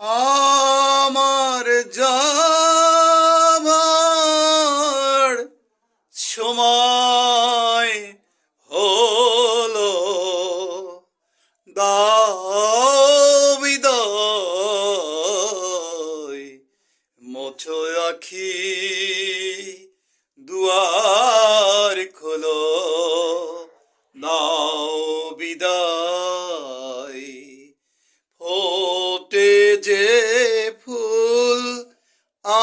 আমার যাবার সময় হলো। দাও বিদায় মোছো আখি দুয়ার যে ফুল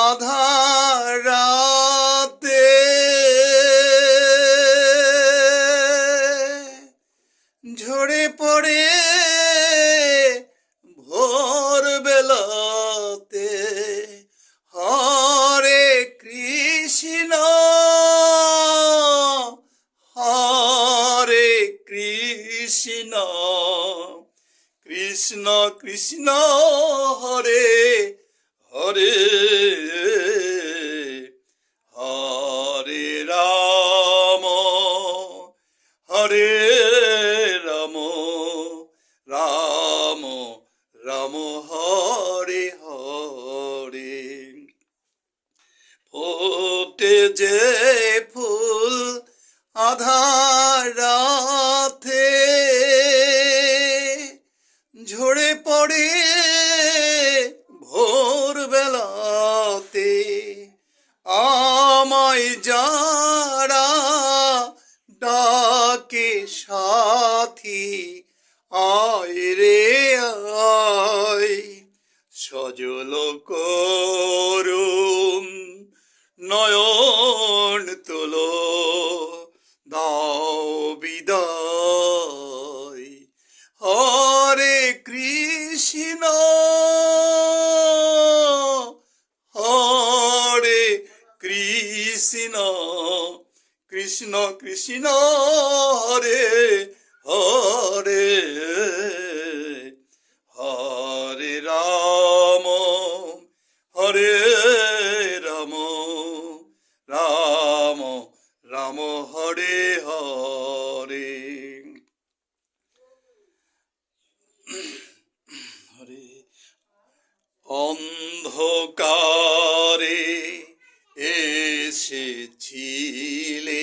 আধার রাতে ঝরে পড়ে ভোর বেলাতে হরে কৃষ্ণ হরে কৃষ্ণ। কৃষ্ণ কৃষ্ণ হরে হরে হরে রাম হরে রাম রাম রাম হরে হরে। ফোটে যে ফুল আধার সাথী আয় রে আয়। সজল করুম নয়ন তোলো দাও বিদায়। হরে কৃষ্ণ কৃষ্ণ কৃষ্ণ হরে হরে হরে রাম হরে রাম রাম রাম হরে হরে। হরে, অন্ধকারে এসেছিলে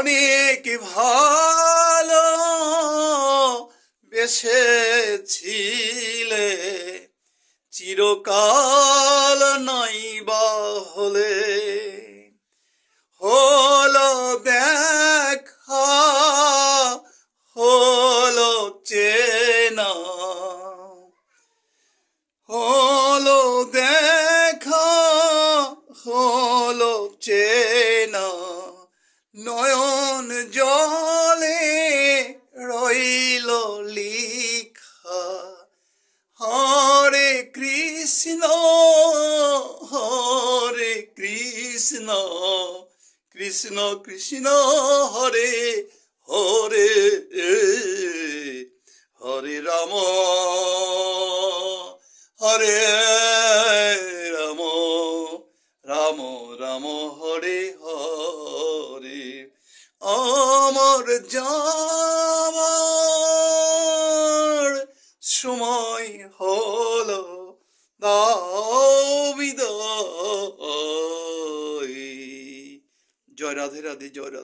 ক্ষণিক ভালো বেসেছিলে। চিরকাল নাই বা হলে। হলো দেখা, হলো চেনা। হলো দেখা, হলো চেনা। নয়ন জলে রইল লিখা। হরে কৃষ্ণ হরে কৃষ্ণ কৃষ্ণ কৃষ্ণ, হরে হরে হরে রাম হরে রাম রাম রাম, হরে হরে। আমার যাওয়ার সময় হল দাবিদ জয় রাধে রাধে জয় রাধে।